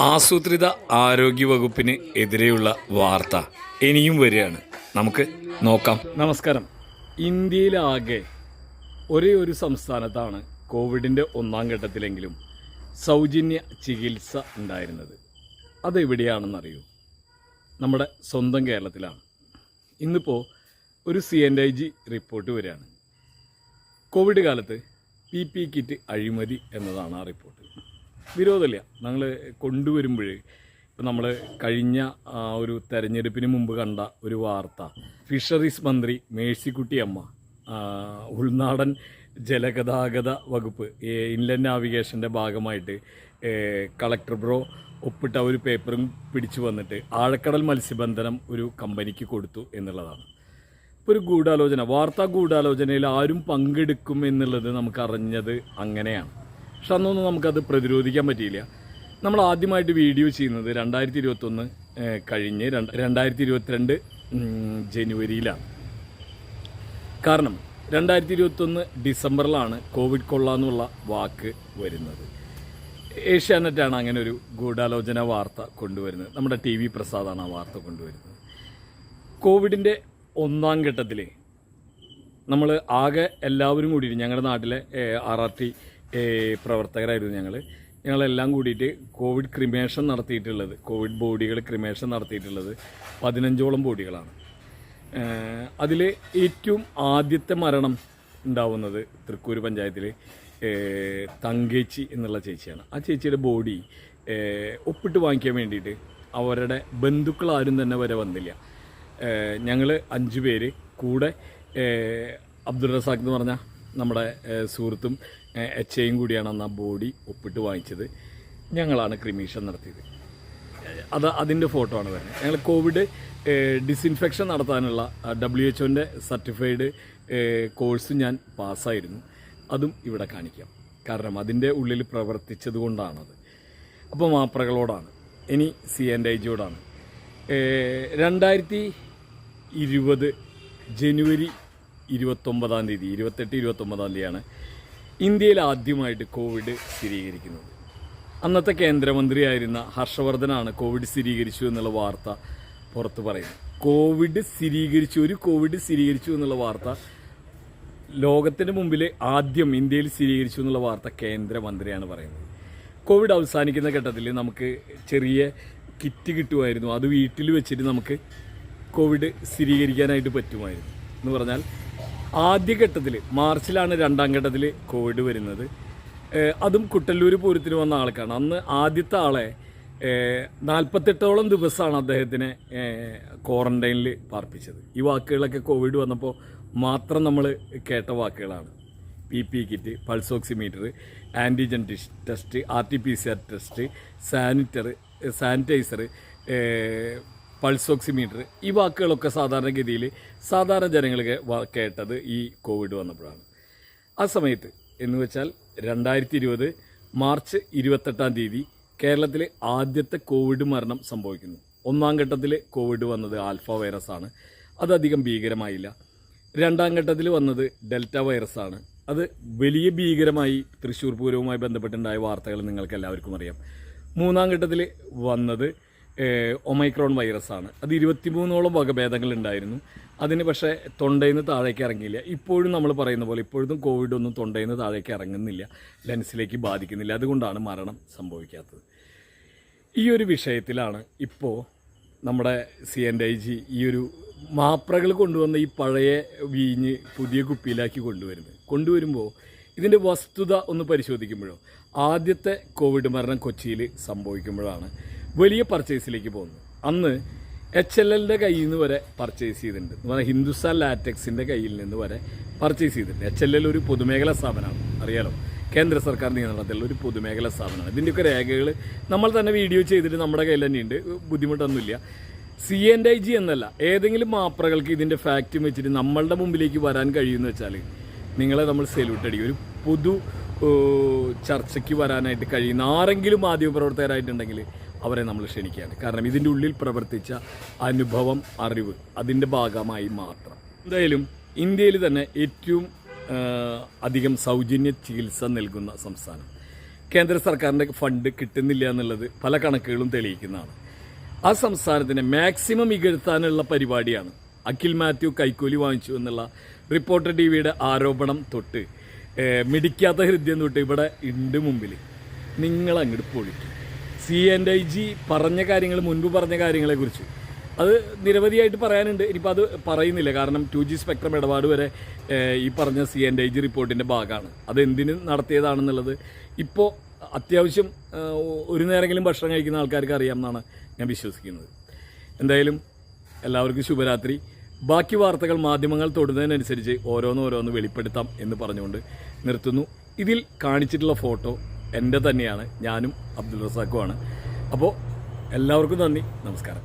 ആസൂത്രിത ആരോഗ്യ വകുപ്പിന് എതിരെയുള്ള വാർത്ത ഇനിയും വരികയാണ്. നമുക്ക് നോക്കാം. നമസ്കാരം. ഇന്ത്യയിലാകെ ഒരേ ഒരു സംസ്ഥാനത്താണ് കോവിഡിന്റെ ഒന്നാം ഘട്ടത്തിലെങ്കിലും സൗജന്യ ചികിത്സ ഉണ്ടായിരുന്നത്. അതെവിടെയാണെന്നറിയൂ? നമ്മുടെ സ്വന്തം കേരളത്തിലാണ്. ഇന്നിപ്പോൾ ഒരു C and A G report വരികയാണ്. കോവിഡ് കാലത്ത് പി പി കിറ്റ് അഴിമതി എന്നതാണ് ആ റിപ്പോർട്ട്. വിരോധമില്ല. ഞങ്ങൾ കൊണ്ടുവരുമ്പോൾ ഇപ്പം നമ്മൾ കഴിഞ്ഞ ഒരു തെരഞ്ഞെടുപ്പിന് മുമ്പ് കണ്ട ഒരു വാർത്ത. ഫിഷറീസ് മന്ത്രി മേഴ്സിക്കുട്ടി അമ്മ ഉൾനാടൻ ജലഗതാഗത വകുപ്പ് ഇൻലൻഡ് നാവിഗേഷന്റെ ഭാഗമായിട്ട് കളക്ടർ ബ്രോ ഒപ്പിട്ട ഒരു പേപ്പറും പിടിച്ചു വന്നിട്ട് ആഴക്കടൽ മത്സ്യബന്ധനം ഒരു കമ്പനിക്ക് കൊടുത്തു എന്നുള്ളതാണ്. ഇപ്പോൾ ഒരു ഗൂഢാലോചന വാർത്താ ഗൂഢാലോചനയിൽ ആരും പങ്കെടുക്കും എന്നുള്ളത് നമുക്കറിഞ്ഞത് അങ്ങനെയാണ്. പക്ഷെ അന്നൊന്നും നമുക്കത് പ്രതിരോധിക്കാൻ പറ്റിയില്ല. നമ്മൾ ആദ്യമായിട്ട് വീഡിയോ ചെയ്യുന്നത് രണ്ടായിരത്തി ഇരുപത്തൊന്ന് കഴിഞ്ഞ് രണ്ടായിരത്തി ഇരുപത്തിരണ്ട് ജനുവരിയിലാണ്. കാരണം രണ്ടായിരത്തി ഇരുപത്തൊന്ന് ഡിസംബറിലാണ് കോവിഡ് കൊള്ള എന്നുള്ള വാക്ക് വരുന്നത്. ഏഷ്യാനെറ്റാണ് അങ്ങനെ ഒരു ഗൂഢാലോചന വാർത്ത കൊണ്ടുവരുന്നത്. നമ്മുടെ ടി വി പ്രസാദാണ് ആ വാർത്ത കൊണ്ടുവരുന്നത്. കോവിഡിന്റെ ഒന്നാം ഘട്ടത്തിൽ നമ്മൾ ആകെ എല്ലാവരും കൂടിയിട്ട് ഞങ്ങളുടെ നാട്ടിലെ ആർ ആർ ടി പ്രവർത്തകരായിരുന്നു ഞങ്ങൾ ഞങ്ങളെല്ലാം കൂടിയിട്ട് കോവിഡ് ക്രിമേഷൻ നടത്തിയിട്ടുള്ളത്. കോവിഡ് ബോഡികൾ ക്രിമേഷൻ നടത്തിയിട്ടുള്ളത് പതിനഞ്ചോളം ബോഡികളാണ്. അതിൽ ഏറ്റവും ആദ്യത്തെ മരണം ഉണ്ടാവുന്നത് തൃക്കൂർ പഞ്ചായത്തിൽ തങ്കേച്ചി എന്നുള്ള ചേച്ചിയാണ്. ആ ചേച്ചിയുടെ ബോഡി ഒപ്പിട്ട് വാങ്ങിക്കാൻ വേണ്ടിയിട്ട് അവരുടെ ബന്ധുക്കൾ ആരും തന്നെ വരെ വന്നില്ല. ഞങ്ങൾ അഞ്ച് പേര് കൂടെ അബ്ദുൾ റസാഖ് എന്ന് പറഞ്ഞ നമ്മുടെ സുഹൃത്തും എച്ച് ഐയും കൂടിയാണ് അന്ന് ആ ബോഡി ഒപ്പിട്ട് വാങ്ങിച്ചത്. ഞങ്ങളാണ് ക്രിമീഷൻ നടത്തിയത്. അത് അതിന്റെ ഫോട്ടോ ആണ് വരുന്നത്. ഞങ്ങൾ കോവിഡ് ഡിസിൻഫെക്ഷൻ നടത്താനുള്ള ഡബ്ല്യു എച്ച് ഒന്റെ സർട്ടിഫൈഡ് കോഴ്സ് ഞാൻ പാസ്സായിരുന്നു. അതും ഇവിടെ കാണിക്കാം. കാരണം അതിന്റെ ഉള്ളിൽ പ്രവർത്തിച്ചത് കൊണ്ടാണത് അപ്പോൾ മാപ്രകളോടാണ് ഇനി സി ആൻഡ് ഐ ജിയോടാണ്. രണ്ടായിരത്തി ഇരുപത് ജനുവരി ഇരുപത്തൊമ്പതാം തീയതി ഇരുപത്തെട്ട് ഇരുപത്തൊമ്പതാം തീയതിയാണ് ഇന്ത്യയിൽ ആദ്യമായിട്ട് കോവിഡ് സ്ഥിരീകരിക്കുന്നത്. അന്നത്തെ കേന്ദ്രമന്ത്രിയായിരുന്ന ഹർഷവർദ്ധനാണ് കോവിഡ് സ്ഥിരീകരിച്ചു എന്നുള്ള വാർത്ത പുറത്ത് പറയുന്നത്. കോവിഡ് സ്ഥിരീകരിച്ചു ഒരു കോവിഡ് സ്ഥിരീകരിച്ചു എന്നുള്ള വാർത്ത ലോകത്തിന് മുമ്പിൽ ആദ്യം ഇന്ത്യയിൽ സ്ഥിരീകരിച്ചു എന്നുള്ള വാർത്ത കേന്ദ്രമന്ത്രിയാണ് പറയുന്നത്. കോവിഡ് അവസാനിക്കുന്ന ഘട്ടത്തിൽ നമുക്ക് ചെറിയ കിറ്റ് കിട്ടുമായിരുന്നു. അത് വീട്ടിൽ വെച്ചിട്ട് നമുക്ക് കോവിഡ് സ്ഥിരീകരിക്കാനായിട്ട് പറ്റുമായിരുന്നു. എന്ന് പറഞ്ഞാൽ ആദ്യഘട്ടത്തിൽ മാർച്ചിലാണ് രണ്ടാം ഘട്ടത്തിൽ കോവിഡ് വരുന്നത്. അതും കുട്ടല്ലൂർ പൂരത്തിന് വന്ന ആൾക്കാണ് അന്ന് ആദ്യത്തെ ആളെ നാൽപ്പത്തെട്ടോളം ദിവസമാണ് അദ്ദേഹത്തിനെ ക്വാറന്റൈനിൽ പാർപ്പിച്ചത്. ഈ വാക്കുകളൊക്കെ കോവിഡ് വന്നപ്പോൾ മാത്രം നമ്മൾ കേട്ട വാക്കുകളാണ്. P P kit pulse oximeter antigen test R T P C R test sanitizer sanitizer pulse oximeter ഈ വാക്കുകളൊക്കെ സാധാരണഗതിയിൽ സാധാരണ ജനങ്ങൾക്ക് കേട്ടത് ഈ കോവിഡ് വന്നപ്പോഴാണ്. ആ സമയത്ത് എന്ന് വെച്ചാൽ രണ്ടായിരത്തി ഇരുപത് മാർച്ച് ഇരുപത്തെട്ടാം തീയതി കേരളത്തിലെ ആദ്യത്തെ കോവിഡ് മരണം സംഭവിക്കുന്നു. ഒന്നാം ഘട്ടത്തിൽ കോവിഡ് വന്നത് ആൽഫ വൈറസ് ആണ് അതധികം ഭീകരമായില്ല. രണ്ടാം ഘട്ടത്തിൽ വന്നത് ഡെൽറ്റ വൈറസ് ആണ് അത് വലിയ ഭീകരമായി തൃശ്ശൂർ പൂരവുമായി ബന്ധപ്പെട്ടുണ്ടായ വാർത്തകൾ നിങ്ങൾക്ക് എല്ലാവർക്കും അറിയാം. മൂന്നാം ഘട്ടത്തിൽ വന്നത് ഒമൈക്രോൺ വൈറസ് ആണ് അത് ഇരുപത്തിമൂന്നോളം വകഭേദങ്ങൾ ഉണ്ടായിരുന്നു അതിന് പക്ഷേ തൊണ്ടയിൽ നിന്ന് താഴേക്ക് ഇറങ്ങിയില്ല. ഇപ്പോഴും നമ്മൾ പറയുന്ന പോലെ ഇപ്പോഴും കോവിഡ് ഒന്നും തൊണ്ടയിൽ നിന്ന് താഴേക്ക് ഇറങ്ങുന്നില്ല. ലെൻസിലേക്ക് ബാധിക്കുന്നില്ല. അതുകൊണ്ടാണ് മരണം സംഭവിക്കാത്തത്. ഈ ഒരു വിഷയത്തിലാണ് ഇപ്പോൾ നമ്മുടെ സി എൻ ഐ ജി ഈ ഒരു മാപ്രകൾ കൊണ്ടുവന്ന ഈ പഴയ വീഞ്ഞ് പുതിയ കുപ്പിയിലാക്കി കൊണ്ടുവരുന്നത്. കൊണ്ടുവരുമ്പോൾ ഇതിന്റെ വസ്തുത ഒന്ന് പരിശോധിക്കുമ്പോഴോ? ആദ്യത്തെ കോവിഡ് മരണം കൊച്ചിയിൽ സംഭവിക്കുമ്പോഴാണ്. വലിയ പർച്ചേസിലേക്ക് പോകുന്നത് അന്ന് എച്ച് എൽ എല്ലിന്റെ കയ്യിൽ നിന്ന് വരെ പർച്ചേസ് ചെയ്തിട്ടുണ്ട്. എന്ന് പറഞ്ഞാൽ ഹിന്ദുസ്ഥാൻ ലാറ്റക്സിന്റെ കയ്യിൽ നിന്ന് വരെ പർച്ചേസ് ചെയ്തിട്ടുണ്ട്. എച്ച് എൽ എൽ ഒരു പൊതുമേഖലാ സ്ഥാപനമാണ്. അറിയാലോ? കേന്ദ്ര സർക്കാർ നിയന്ത്രണത്തിലുള്ള ഒരു പൊതുമേഖലാ സ്ഥാപനമാണ്. ഇതിന്റെയൊക്കെ രേഖകൾ നമ്മൾ തന്നെ വീഡിയോ ചെയ്തിട്ട് നമ്മുടെ കയ്യിൽ തന്നെയുണ്ട്. ബുദ്ധിമുട്ടൊന്നുമില്ല. സി എൻ ഐ ജി എന്നല്ല ഏതെങ്കിലും മാപ്രകൾക്ക് ഇതിന്റെ ഫാക്റ്റും വെച്ചിട്ട് നമ്മളുടെ മുമ്പിലേക്ക് വരാൻ കഴിയുമെന്ന് വെച്ചാൽ നിങ്ങളെ നമ്മൾ സെല്യൂട്ട് അടിക്കും. ഒരു പൊതു ചർച്ചയ്ക്ക് വരാനായിട്ട് കഴിയുന്ന ആരെങ്കിലും മാധ്യമപ്രവർത്തകരായിട്ടുണ്ടെങ്കിൽ അവരെ നമ്മൾ ക്ഷണിക്കുകയാണ്. കാരണം ഇതിന്റെ ഉള്ളിൽ പ്രവർത്തിച്ച അനുഭവം അറിവ് അതിന്റെ ഭാഗമായി മാത്രം. എന്തായാലും ഇന്ത്യയിൽ തന്നെ ഏറ്റവും അധികം സൗജന്യ ചികിത്സ നൽകുന്ന സംസ്ഥാനം. കേന്ദ്ര സർക്കാരിന്റെ ഫണ്ട് കിട്ടുന്നില്ല എന്നുള്ളത് പല കണക്കുകളും തെളിയിക്കുന്നതാണ്. ആ സംസ്ഥാനത്തിന് മാക്സിമം ഇകഴ്ത്താനുള്ള പരിപാടിയാണ് അഖിൽ മാത്യു കൈക്കൂലി വാങ്ങിച്ചു എന്നുള്ള റിപ്പോർട്ടർ ടി വിയുടെ ആരോപണം തൊട്ട് മിടിക്കാത്ത ഹൃദയം തൊട്ട് ഇവിടെ ഉണ്ട് മുമ്പിൽ. നിങ്ങൾ അങ്ങോട്ട് പൊളിക്കും. സി ആൻഡ് ഐ ജി പറഞ്ഞ കാര്യങ്ങൾ മുൻപ് പറഞ്ഞ കാര്യങ്ങളെക്കുറിച്ച്. അത് നിരവധിയായിട്ട് പറയാനുണ്ട്. ഇനിയിപ്പോൾ അത് പറയുന്നില്ല. കാരണം ടു ജി സ്പെക്ട്രം ഇടപാട് വരെ ഈ പറഞ്ഞ സി ആൻഡ് ഐ ജി റിപ്പോർട്ടിന്റെ ഭാഗമാണ്. അത് നടത്തിയതാണെന്നുള്ളത് ഇപ്പോൾ അത്യാവശ്യം ഒരു നേരെങ്കിലും ഭക്ഷണം കഴിക്കുന്ന ആൾക്കാർക്ക് അറിയാമെന്നാണ് ഞാൻ വിശ്വസിക്കുന്നത്. എന്തായാലും എല്ലാവർക്കും ശുഭരാത്രി. ബാക്കി വാർത്തകൾ മാധ്യമങ്ങൾ തൊടുന്നതിനനുസരിച്ച് ഓരോന്നോരോന്ന് ഓരോന്ന് വെളിപ്പെടുത്താം എന്ന് പറഞ്ഞുകൊണ്ട് നിർത്തുന്നു. ഇതിൽ കാണിച്ചിട്ടുള്ള ഫോട്ടോ എന്റെ തന്നെയാണ്. ഞാനും അബ്ദുൾ റസാക്കുമാണ് അപ്പോൾ എല്ലാവർക്കും നന്ദി. നമസ്കാരം.